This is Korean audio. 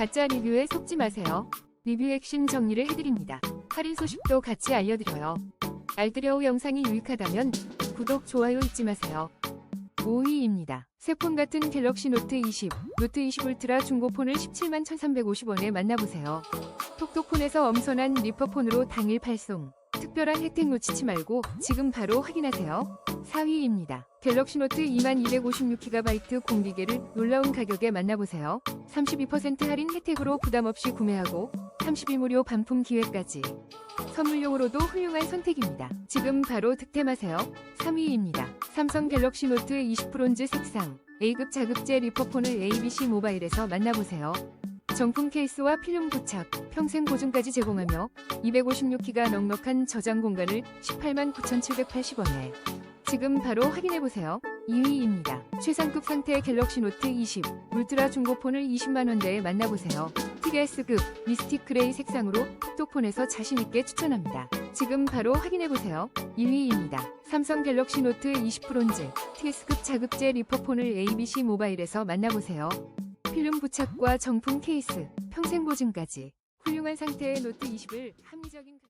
가짜 리뷰에 속지 마세요. 리뷰 핵심 정리를 해드립니다. 할인 소식도 같이 알려드려요. 알뜰여우 영상이 유익하다면 구독, 좋아요 잊지 마세요. 5위입니다. 새폰 같은 갤럭시 노트 20, 노트 20 울트라 중고폰을 17만 1350원에 만나보세요. 톡톡폰에서 엄선한 리퍼폰으로 당일 발송. 특별한 혜택 놓치지 말고 지금 바로 확인하세요. 4위입니다. 갤럭시 노트 2256GB 공기계를 놀라운 가격에 만나보세요. 32% 할인 혜택으로 부담 없이 구매하고 30일 무료 반품 기회까지. 선물용으로도 훌륭한 선택입니다. 지금 바로 득템하세요. 3위입니다. 삼성 갤럭시 노트 20 브론즈 색상 A급 자급제 리퍼폰을 ABC 모바일에서 만나보세요. 정품 케이스와 필름 부착, 평생 보증까지 제공하며 256기가 넉넉한 저장 공간을 18만 9,780원에 지금 바로 확인해보세요. 2위입니다. 최상급 상태의 갤럭시 노트 20 울트라 중고폰을 20만원대에 만나보세요. TGS급 미스틱 그레이 색상으로 톡톡폰에서 자신있게 추천합니다. 지금 바로 확인해보세요. 1위입니다. 삼성 갤럭시 노트 20 브론즈 TS급 자급제 리퍼폰을 ABC 모바일에서 만나보세요. 필름 부착과 정품 케이스, 평생 보증까지 훌륭한 상태의 노트 20을 합리적인 가-